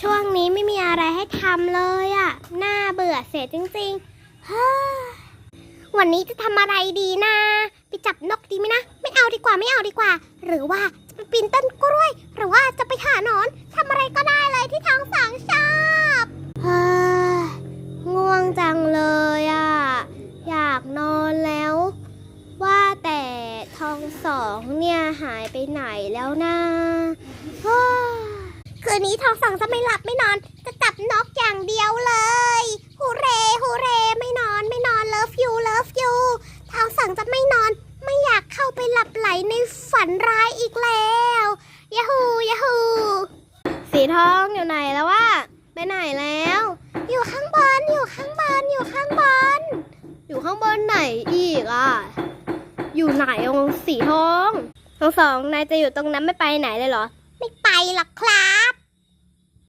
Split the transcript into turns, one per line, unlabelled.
ช่วงนี้ไม่มีอะไรให้ทำเลยอะน่าเบื่อเสียจริงๆเฮ้ยวันนี้จะทำอะไรดีนะ ไปจับนกดีไหมนะ ไม่เอาดีกว่าไม่เอาดีกว่า หรือว่าจะไปปีนต้นกล้วย หรือว่าจะไปหาหนอนทำอะไรก็ได้เลยที่ท้องสางชอบเฮ้ง่วงจังเลยอะอยากนอนแล้ว ว่าแต่ทองสองเนี่ยหายไปไหนแล้วนะเฮ้ยคื นนี้ทองสองจะไม่หลับไม่นอน จะจับนกอย่างเดียวเลยฮูเรฮูเรไม่นอนไม่นอนเลิฟยูเลิฟยูทองสองจะไม่นอน ไม่อยากเข้าไปหลับไหลในฝันร้ายอีกแล้วยาฮูยาฮูสีทองอยู่ไหนแล้ววะไปไหนแล้ว อยู่ข้างบนอยู่ข้างบนอยู่ข้างบนอยู่ข้างบนไหนอีกอะอยู่ไหนองสีทองทองสองนายจะอยู่ตรงนั้นไม่ไปไหนเลยเหรอ ไม่ไปหรอกครับ